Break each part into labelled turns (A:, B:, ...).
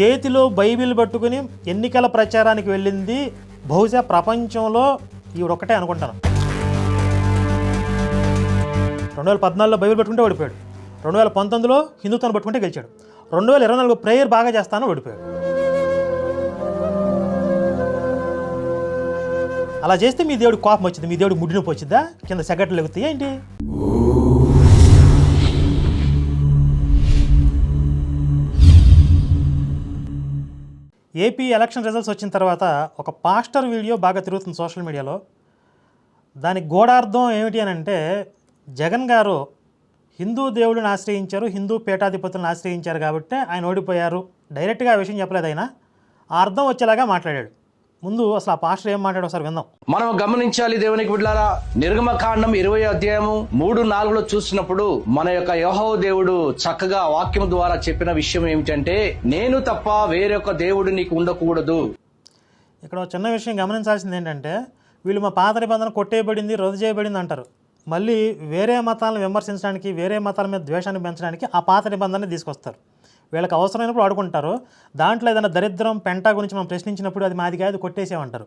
A: చేతిలో బైబిల్ పట్టుకుని ఎన్నికల ప్రచారానికి వెళ్ళింది. బహుశా ప్రపంచంలో ఈవిడొక్కటే అనుకుంటాను. రెండు వేల పద్నాలుగులో బైబిల్ పట్టుకుంటే ఓడిపోయాడు. రెండు వేల పంతొమ్మిదిలో హిందుత్వాన్ని పట్టుకుంటే గెలిచాడు. రెండు వేల ఇరవై నాలుగు ప్రేయర్ బాగా చేస్తాను ఓడిపోయాడు. అలా చేస్తే మీ దేవుడు కోపం వచ్చింది. మీ దేవుడు ముడినొప్పి వచ్చిందా? కింద సెగట్లు లెగుతాయి ఏంటి? ఏపీ ఎలక్షన్ రిజల్ట్స్ వచ్చిన తర్వాత ఒక పాస్టర్ వీడియో బాగా తిరుగుతుంది సోషల్ మీడియాలో. దాని గూఢార్థం ఏమిటి అని అంటే జగన్ గారు హిందూ దేవుడిని ఆశ్రయించారు హిందూ పీఠాధిపతులను ఆశ్రయించారు కాబట్టి ఆయన ఓడిపోయారు. డైరెక్ట్గా ఆ విషయం చెప్పలేదు ఆయన. ఆ అర్థం వచ్చేలాగా మాట్లాడాడు. ముందు అసలు ఆ పాస్టర్ ఏం మాట్లాడో ఒకసారి విందాం.
B: మనం గమనించాలి దేవునికి బిడ్డారా నిర్గమకాండం ఇరవై అధ్యాయము మూడు నాలుగులో చూసినప్పుడు మన యొక్క యహో దేవుడు చక్కగా వాక్యం ద్వారా చెప్పిన విషయం ఏమిటంటే నేను తప్ప వేరొక దేవుడు నీకు ఉండకూడదు.
A: ఇక్కడ చిన్న విషయం గమనించాల్సింది ఏంటంటే వీళ్ళు మా పాత నిబంధన కొట్టేయబడింది రద్దు చేయబడింది అంటారు. మళ్ళీ వేరే మతాలను విమర్శించడానికి వేరే మతాల మీద ద్వేషాన్ని పెంచడానికి ఆ పాత నిబంధనని తీసుకొస్తారు. వీళ్ళకి అవసరమైనప్పుడు ఆడుకుంటారు. దాంట్లో ఏదైనా దరిద్రం పెంట గురించి మనం ప్రశ్నించినప్పుడు అది మాది కాదు కొట్టేసేమంటారు.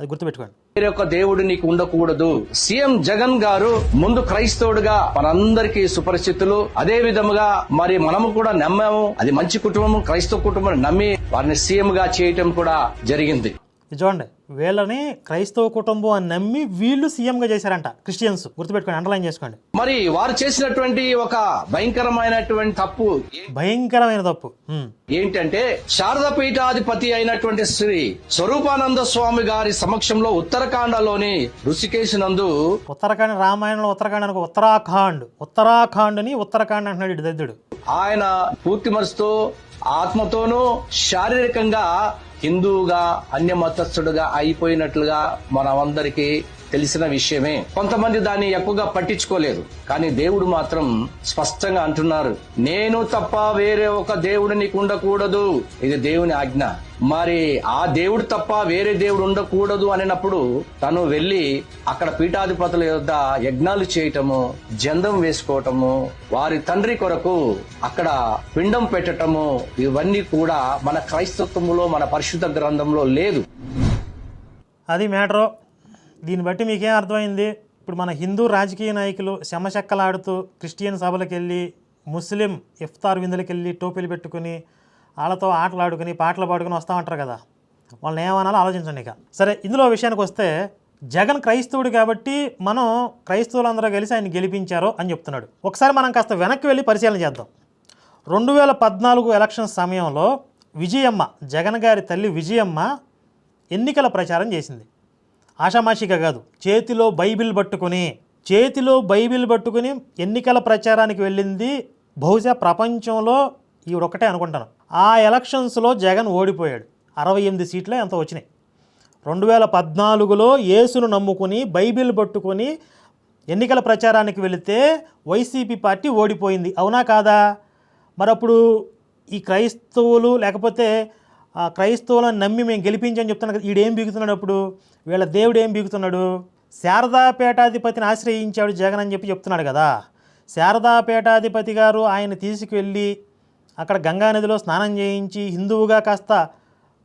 A: అది గుర్తుపెట్టుకోండి.
B: వేరొక దేవుడు నీకు ఉండకూడదు. సీఎం జగన్ గారు ముందు క్రైస్తవుడుగా మనందరికీ సుపరిచితులు. అదే విధముగా మరి మనము కూడా నమ్మాము. అది మంచి కుటుంబం క్రైస్తవ కుటుంబం నమ్మి వారిని సీఎం గా చేయటం కూడా జరిగింది.
A: చూడండి. వీళ్ళని క్రైస్తవ కుటుంబం అని నమ్మి వీళ్ళు సీఎంగా చేశారంట. క్రిస్టియన్స్ గుర్తుపెట్టుకోండి అండర్లైన్ చేసుకోండి.
B: మరి వారు చేసినటువంటి ఒక భయంకరమైనటువంటి తప్పు
A: భయంకరమైన తప్పు.
B: ఏంటంటే శారద పీఠాధిపతి అయినటువంటి శ్రీ స్వరూపానంద స్వామి గారి సమక్షంలో ఉత్తరాఖండలోని ఋషికేశ్ నందు
A: ఉత్తరాఖండ్ రామాయణంలో ఉత్తరాఖండ్ అనుకో ఉత్తరాఖండ్. ఉత్తరాఖండ్ని ఉత్తరాఖండ్ అంటున్నాడు దద్దుడు
B: ఆయన పూర్తి మనసుతో ఆత్మతోనూ శారీరకంగా హిందువుగా అన్య మతస్థుడుగా అయిపోయినట్లుగా మనమందరికీ తెలిసిన విషయమే. కొంతమంది దాన్ని ఎక్కువగా పట్టించుకోలేదు. కానీ దేవుడు మాత్రం స్పష్టంగా అంటున్నారు నేను తప్ప వేరే ఒక దేవుడు నీకు ఉండకూడదు. ఇది దేవుని ఆజ్ఞ. మరి ఆ దేవుడు తప్ప వేరే దేవుడు ఉండకూడదు అనినప్పుడు తను వెళ్ళి అక్కడ పీఠాధిపతుల యొద్ద యజ్ఞాలు చేయటము జందం వేసుకోవటము వారి తండ్రి కొరకు అక్కడ పిండం పెట్టటము ఇవన్నీ కూడా మన క్రైస్తత్వంలో మన పరిశుద్ధ గ్రంథంలో లేదు.
A: అది మ్యాటరు. దీన్ని బట్టి మీకేం అర్థమైంది? ఇప్పుడు మన హిందూ రాజకీయ నాయకులు శమశక్కలాడుతూ క్రిస్టియన్ సభలకు వెళ్ళి ముస్లిం ఇఫ్తార్ విందులకు వెళ్ళి టోపీలు పెట్టుకుని వాళ్ళతో ఆటలు ఆడుకుని పాటలు పాడుకుని వస్తామంటారు కదా. వాళ్ళని ఏమనాలో ఆలోచించండి ఇక. సరే ఇందులో విషయానికి వస్తే జగన్ క్రైస్తవుడు కాబట్టి మనం క్రైస్తవులందరూ కలిసి ఆయన గెలిపించారు అని చెప్తున్నాడు. ఒకసారి మనం కాస్త వెనక్కి వెళ్ళి పరిశీలన చేద్దాం. రెండు వేల పద్నాలుగు ఎలక్షన్ సమయంలో విజయమ్మ జగన్ గారి తల్లి విజయమ్మ ఎన్నికల ప్రచారం చేసింది. ఆషామాషిగా కాదు. చేతిలో బైబిల్ పట్టుకుని చేతిలో బైబిల్ పట్టుకుని ఎన్నికల ప్రచారానికి వెళ్ళింది. బహుశా ప్రపంచంలో ఈవిడొక్కటే అనుకుంటాను. ఆ ఎలక్షన్స్లో జగన్ ఓడిపోయాడు. అరవై ఎనిమిది సీట్లే ఎంత వచ్చినాయి. రెండు వేల పద్నాలుగులో యేసును నమ్ముకుని బైబిల్ పట్టుకొని ఎన్నికల ప్రచారానికి వెళితే వైసీపీ పార్టీ ఓడిపోయింది. అవునా కాదా? మరి అప్పుడు ఈ క్రైస్తవులు లేకపోతే ఆ క్రైస్తవులను నమ్మి మేము గెలిపించని చెప్తున్నాడు కదా ఈడేం బీగుతున్నాడు అప్పుడు? వీళ్ళ దేవుడు ఏం బీగుతున్నాడు? శారదాపేటాధిపతిని ఆశ్రయించాడు జగన్ అని చెప్పి చెప్తున్నాడు కదా. శారదాపేటాధిపతి గారు ఆయన తీసుకువెళ్ళి అక్కడ గంగానదిలో స్నానం చేయించి హిందువుగా కాస్త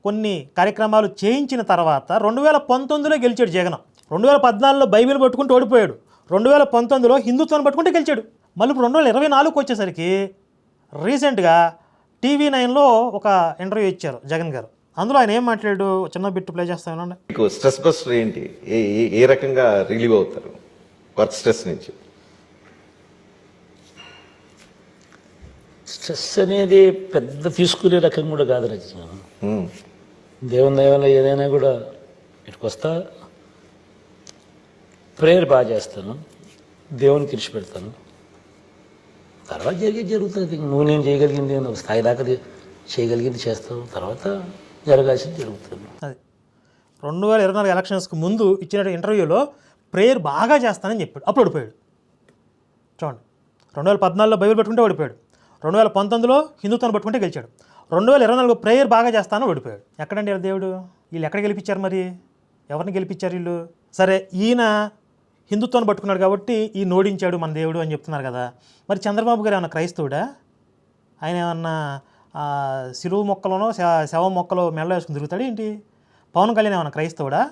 A: కొన్ని కార్యక్రమాలు చేయించిన తర్వాత రెండు వేల పంతొమ్మిదిలో గెలిచాడు జగన్. రెండు వేల పద్నాలుగులో బైబిల్ పట్టుకుంటూ ఓడిపోయాడు. రెండు వేల పంతొమ్మిదిలో హిందుత్వాన్ని పట్టుకుంటే గెలిచాడు. మళ్ళీ ఇప్పుడు రెండు వేల ఇరవై నాలుగుకి వచ్చేసరికి రీసెంట్గా టీవీ నైన్లో ఒక ఇంటర్వ్యూ ఇచ్చారు జగన్ గారు. అందులో ఆయన ఏం మాట్లాడాడు? చిన్న బిట్టు ప్లే చేస్తాను
C: మీకు స్ట్రెస్ బస్టర్ ఏంటి? ఏ ఏ- రకంగా రిలీవ్ అవుతారు? వర్క్ స్ట్రెస్ నుంచి.
D: స్ట్రెస్ అనేది పెద్ద తీసుకునే రకం కూడా కాదు రచన. దేవుని దయ వల్ల ఏదైనా కూడా ఇటుకు వస్తా. ప్రేయర్ బాగా చేస్తాను. దేవునికి ఇరిచి పెడతాను తర్వాత జరిగేది జరుగుతుంది. నువ్వు నేను చేయగలిగింది నువ్వు స్థాయి దాకా చేయగలిగింది చేస్తావు తర్వాత జరగాల్సింది జరుగుతుంది.
A: అది. రెండు వేల ఇరవై నాలుగు ఎలక్షన్స్కి ముందు ఇచ్చిన ఇంటర్వ్యూలో ప్రేయర్ బాగా చేస్తానని చెప్పాడు. అప్పుడు ఓడిపోయాడు. చూడండి. రెండు వేల పద్నాలుగులో బైబిల్ పెట్టుకుంటే ఓడిపోయాడు. రెండు వేల పంతొమ్మిదిలో హిందుత్వాన్ని పట్టుకుంటే గెలిచాడు. రెండు వేల ఇరవై నాలుగు ప్రేయర్ బాగా చేస్తాను ఓడిపోయాడు. ఎక్కడండి దేవుడు? వీళ్ళు ఎక్కడ గెలిపించారు మరి? ఎవరిని గెలిపించారు వీళ్ళు? సరే ఈయన హిందుత్వాన్ని పట్టుకున్నాడు కాబట్టి ఈ నోడించాడు మన దేవుడు అని చెప్తున్నారు కదా. మరి చంద్రబాబు గారు ఏమన్నా క్రైస్తవుడా? ఆయన ఏమన్నా ఆ, సిలువు మొక్కలోనో శవ మొక్కలో మెడలో వేసుకుని తిరుగుతాడు ఏంటి? పవన్ కళ్యాణ్ ఏమన్నా క్రైస్తవుడా?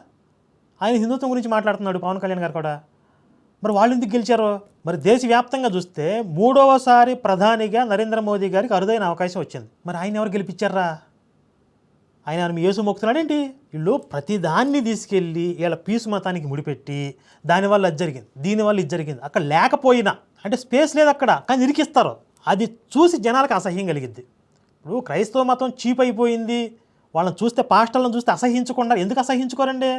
A: ఆయన హిందుత్వం గురించి మాట్లాడుతున్నాడు పవన్ కళ్యాణ్ గారు కూడా. మరి వాళ్ళు ఎందుకు గెలిచారు? మరి దేశవ్యాప్తంగా చూస్తే మూడవసారి ప్రధానిగా నరేంద్ర మోదీ గారికి అరుదైన అవకాశం వచ్చింది. మరి ఆయన ఎవరు గెలిపించారా? ఆయన మీ యేసు మొక్కుతున్నాడేంటి? వీళ్ళు ప్రతిదాన్ని తీసుకెళ్ళి వీళ్ళ పీసు మతానికి ముడిపెట్టి దానివల్ల అది జరిగింది దీనివల్ల ఇది జరిగింది. అక్కడ లేకపోయినా అంటే స్పేస్ లేదు అక్కడ కానీ ఇరికిస్తారు. అది చూసి జనాలకు అసహ్యం కలిగింది ఇప్పుడు క్రైస్తవ మతం చీప్ అయిపోయింది. వాళ్ళని చూస్తే పాస్టర్లను చూస్తే అసహించకుండా ఎందుకు అసహించుకోరండి?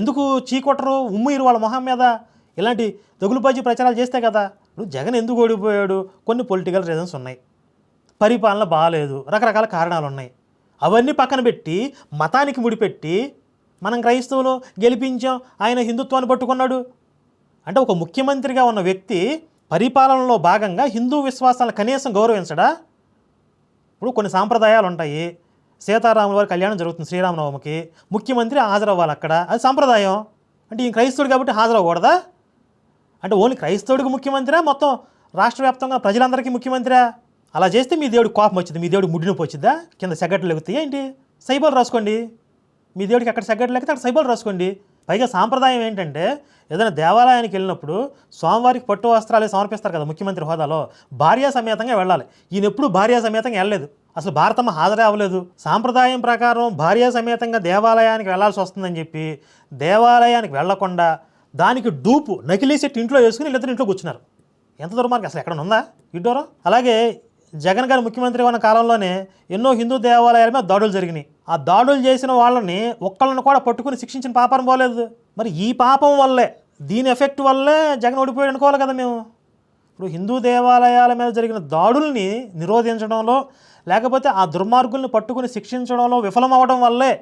A: ఎందుకు చీకొట్టరు ఉమ్మిరు వాళ్ళ మొహం మీద? ఇలాంటి దగులుబాజీ ప్రచారాలు చేస్తే కదా. ఇప్పుడు జగన్ ఎందుకు ఓడిపోయాడు? కొన్ని పొలిటికల్ రీజన్స్ ఉన్నాయి. పరిపాలన బాగాలేదు రకరకాల కారణాలు ఉన్నాయి అవన్నీ పక్కన పెట్టి మతానికి ముడిపెట్టి మనం క్రైస్తవులు గెలిపించాం ఆయన హిందుత్వాన్ని పట్టుకున్నాడు. అంటే ఒక ముఖ్యమంత్రిగా ఉన్న వ్యక్తి పరిపాలనలో భాగంగా హిందూ విశ్వాసాలను కనీసం గౌరవించడా? ఇప్పుడు కొన్ని సాంప్రదాయాలు ఉంటాయి. సీతారాముల వారి కళ్యాణం జరుగుతుంది శ్రీరామనవమికి. ముఖ్యమంత్రి హాజరవ్వాలి అక్కడ అది సాంప్రదాయం. అంటే ఈ క్రైస్తవుడు కాబట్టి హాజరవ్వకూడదా? అంటే ఓన్లీ క్రైస్తవుడికి ముఖ్యమంత్రి మొత్తం రాష్ట్ర వ్యాప్తంగా ప్రజలందరికీ ముఖ్యమంత్రి అలా చేస్తే మీ దేవుడు కోపం వచ్చింది మీ ముడి ముడినొప్పి వచ్చిందా? కింద సెగట్లు లెగుతాయి ఏంటి? సైబోలు రాసుకోండి. మీ దేవుడికి అక్కడ సెగట్లు లేకపోతే అక్కడ సైబోలు రాసుకోండి. పైగా సాంప్రదాయం ఏంటంటే ఏదైనా దేవాలయానికి వెళ్ళినప్పుడు స్వామివారికి పట్టు వస్త్రాలు సమర్పిస్తారు కదా ముఖ్యమంత్రి హోదాలో. భార్యా సమేతంగా వెళ్ళాలి. ఈయన ఎప్పుడు భార్యా సమేతంగా వెళ్ళలేదు. అసలు భారతమ్మ హాజరే అవ్వలేదు. సాంప్రదాయం ప్రకారం భార్యా సమేతంగా దేవాలయానికి వెళ్ళాల్సి వస్తుందని చెప్పి దేవాలయానికి వెళ్ళకుండా దానికి డూపు నకిలీ సెట్ ఇంట్లో వేసుకుని వీళ్ళిద్దరు ఇంట్లో కూర్చున్నారు. ఎంత దుర్మార్గం అసలు ఎక్కడ ఉందా? ఇడ్డోరం అలాగే జగన్ గారు ముఖ్యమంత్రి ఉన్న కాలంలోనే ఎన్నో హిందూ దేవాలయాల మీద దాడులు జరిగినాయి. ఆ దాడులు చేసిన వాళ్ళని ఒక్కళ్ళని కూడా పట్టుకుని శిక్షించిన పాపం పోలేదు. మరి ఈ పాపం వల్లే దీని ఎఫెక్ట్ వల్లే జగన్ ఓడిపోయాడు అనుకోవాలి కదా మేము. ఇప్పుడు హిందూ దేవాలయాల మీద జరిగిన దాడుల్ని నిరోధించడంలో లేకపోతే ఆ దుర్మార్గుల్ని పట్టుకుని శిక్షించడంలో విఫలమవడం వల్లే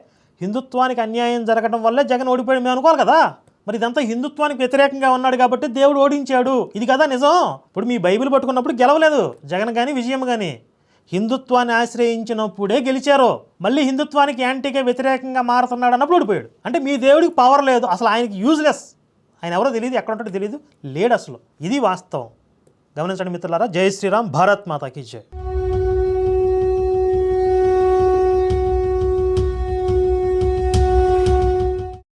A: హిందుత్వానికి అన్యాయం జరగడం వల్లే జగన్ ఓడిపోయాడు మేము అనుకోవాలి కదా. మరి ఇదంతా హిందుత్వానికి వ్యతిరేకంగా ఉన్నాడు కాబట్టి దేవుడు ఓడించాడు. ఇది కదా నిజం? ఇప్పుడు మీ బైబిల్ పట్టుకున్నప్పుడు గెలవలేదు. జగన్ కానీ విజయం కానీ హిందుత్వాన్ని ఆశ్రయించినప్పుడే గెలిచారు. మళ్ళీ హిందుత్వానికి యాంటీగా వ్యతిరేకంగా మారుతున్నాడు అన్నప్పుడు ఓడిపోయాడు. అంటే మీ దేవుడికి పవర్ లేదు. అసలు ఆయనకి యూజ్లెస్ ఆయన ఎవరో తెలియదు ఎక్కడ ఉంటాడో తెలియదు లేడు అసలు. ఇది వాస్తవం. గమనించండి మిత్రులారా జై శ్రీరామ్ భారత్ మాతాకి జై.